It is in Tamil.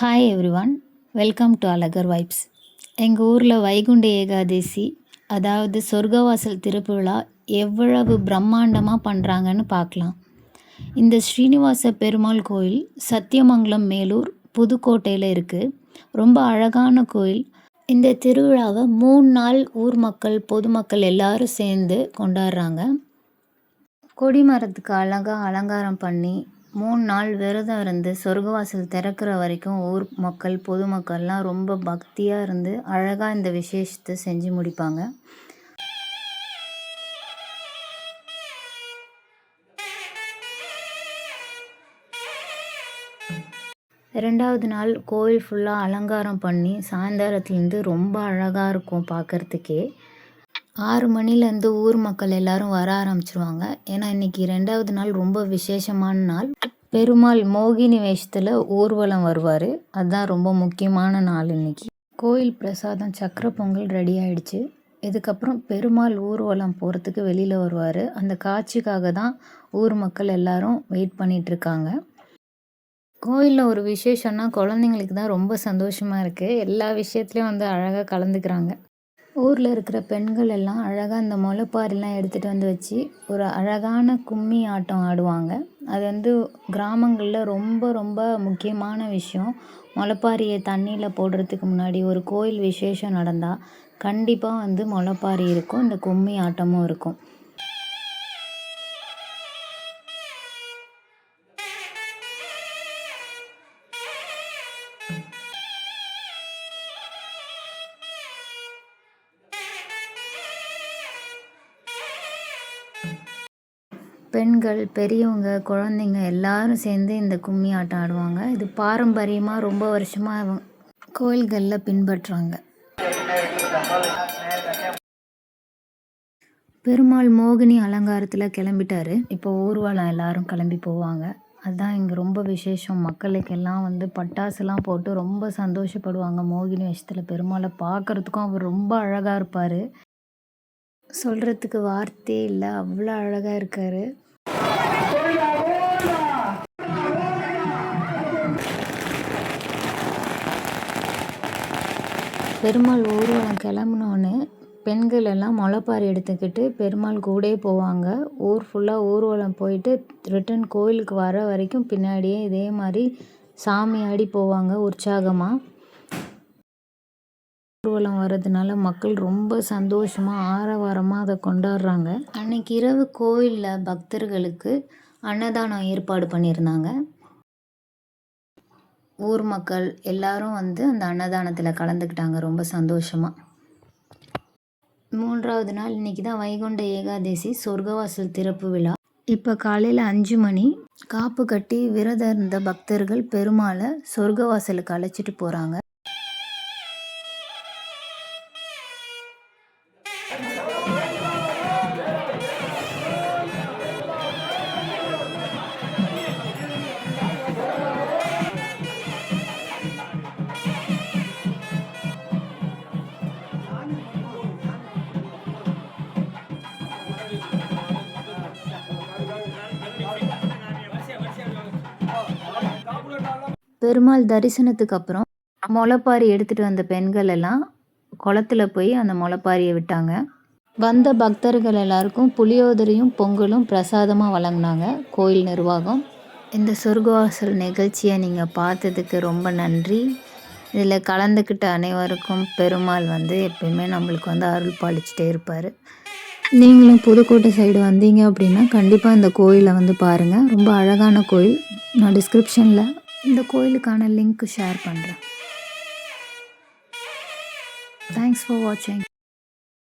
Hi everyone welcome to Alagar vibes எங்கள் ஊரில் வைகுண்ட ஏகாதசி அதாவது சொர்க்கவாசல் திருவிழா எவ்வளவு பிரம்மாண்டமாக பண்ணுறாங்கன்னு பார்க்கலாம் இந்த ஸ்ரீனிவாச பெருமாள் கோயில் சத்தியமங்கலம் மேலூர் புதுக்கோட்டையில் இருக்குது ரொம்ப அழகான கோயில். இந்த திருவிழாவை மூணு நாள் ஊர் மக்கள் பொதுமக்கள் எல்லாரும் சேர்ந்து கொண்டாடுறாங்க. கொடி மரத்துக்கு அழகாக அலங்காரம் பண்ணி மூணு நாள் விரதம் இருந்து சொர்க்கவாசல் திறக்கிற வரைக்கும் ஊர் மக்கள் பொதுமக்கள்லாம் ரொம்ப பக்தியாக இருந்து அழகாக இந்த விசேஷத்தை செஞ்சு முடிப்பாங்க. ரெண்டாவது நாள் கோயில் ஃபுல்லாக அலங்காரம் பண்ணி சாயந்தரத்துலேருந்து ரொம்ப அழகாக இருக்கும் பார்க்குறதுக்கே ஆறு மணிலேருந்து ஊர் மக்கள் எல்லாரும் வர ஆரம்பிச்சிருவாங்க. ஏன்னா இன்னைக்கு ரெண்டாவது நாள் ரொம்ப விசேஷமான நாள். பெருமாள் மோகினி வேஷத்தில் ஊர்வலம் வருவார். அதுதான் ரொம்ப முக்கியமான நாள் இன்னைக்கு. கோயில் பிரசாதம் சக்கரை பொங்கல் ரெடி ஆயிடுச்சு. இதுக்கப்புறம் பெருமாள் ஊர்வலம் போகிறதுக்கு வெளியில் வருவார். அந்த காட்சிக்காக தான் ஊர் மக்கள் எல்லாரும் வெயிட் பண்ணிகிட்ருக்காங்க கோயிலில் ஒரு விசேஷம்னா குழந்தைங்களுக்கு தான் ரொம்ப சந்தோஷமாக இருக்குது எல்லா விஷயத்துலையும் வந்து அழகாக கலந்துக்கிறாங்க. ஊரில் இருக்கிற பெண்கள் எல்லாம் அழகாக அந்த முளைப்பாரிலாம் எடுத்துகிட்டு வந்து வச்சு ஒரு அழகான கும்மி ஆட்டம் ஆடுவாங்க. அது வந்து கிராமங்களில் ரொம்ப ரொம்ப முக்கியமான விஷயம். முளைப்பாரியை தண்ணியில் போடுறதுக்கு முன்னாடி ஒரு கோயில் விசேஷம் நடந்தால் கண்டிப்பாக வந்து முளைப்பாரி இருக்கும் இந்த கும்மி ஆட்டமும் இருக்கும். பெண்கள் பெரியவங்க குழந்தைங்க எல்லாரும் சேர்ந்து இந்த கும்மி ஆட்டம் ஆடுவாங்க. இது பாரம்பரியமாக ரொம்ப வருஷமாக கோயில்களில் பின்பற்றுறாங்க. பெருமாள் மோகினி அலங்காரத்தில் கிளம்பிட்டாரு. இப்போ ஊர்வலம் எல்லாரும் கிளம்பி போவாங்க. அதுதான் இங்கே ரொம்ப விசேஷம். மக்களுக்கெல்லாம் வந்து பட்டாசுலாம் போட்டு ரொம்ப சந்தோஷப்படுவாங்க மோகினி வேஷத்தில். பெருமாளை பார்க்குறதுக்கும் அவர் ரொம்ப அழகாக இருப்பார். சொல்கிறதுக்கு வார்த்தையே இல்லை. அவ்வளோ அழகாக இருக்கார். பெருமாள் ஊர்வலம் கிளம்புனோன்னு பெண்கள் எல்லாம் முளைப்பாரி எடுத்துக்கிட்டு பெருமாள் கூட போவாங்க. ஊர் ஃபுல்லாக ஊர்வலம் போயிட்டு ரிட்டன் கோயிலுக்கு வர வரைக்கும் பின்னாடியே இதே மாதிரி சாமி ஆடி போவாங்க உற்சாகமாக ஊர்வலம் வர்றதுனால மக்கள் ரொம்ப சந்தோஷமாக ஆரவாரமாக அதை கொண்டாடுறாங்க. அன்னைக்கு இரவு கோயிலில் பக்தர்களுக்கு அன்னதானம் ஏற்பாடு பண்ணியிருந்தாங்க. ஊர் மக்கள் எல்லாரும் வந்து அந்த அன்னதானத்தில் கலந்துக்கிட்டாங்க ரொம்ப சந்தோஷமாக மூன்றாவது நாள் இன்றைக்கி தான் வைகுண்ட ஏகாதசி சொர்க்கவாசல் திறப்பு விழா. இப்போ காலையில் அஞ்சு மணி காப்பு கட்டி விரதம் இருந்த பக்தர்கள் பெருமாளை சொர்க்கவாசலுக்கு அழைச்சிட்டு போகிறாங்க பெருமாள் தரிசனத்துக்கு அப்புறம் முளைப்பாரி எடுத்துகிட்டு வந்த பெண்கள் எல்லாம் குளத்துல போய் அந்த முளைப்பாரியை விட்டாங்க. வந்த பக்தர்கள் எல்லாருக்கும் புளியோதரையும் பொங்கலும் பிரசாதமாக வழங்கினாங்க கோயில் நிர்வாகம். இந்த சொர்க்கவாசல் நிகழ்ச்சியை நீங்கள் பார்த்ததுக்கு ரொம்ப நன்றி. இதில் கலந்துக்கிட்ட அனைவருக்கும் பெருமாள் வந்து எப்பயுமே நம்மளுக்கு வந்து அருள் பாலிச்சுட்டே இருப்பார். நீங்களும் புதுக்கோட்டை சைடு வந்தீங்க அப்படின்னா கண்டிப்பாக இந்த கோயிலை வந்து பாருங்கள் ரொம்ப அழகான கோயில். நான் டிஸ்கிரிப்ஷனில் இந்த கோயிலுக்கான லிங்க் ஷேர் பண்ணுறேன் தேங்க்ஸ் ஃபார் வாட்சிங்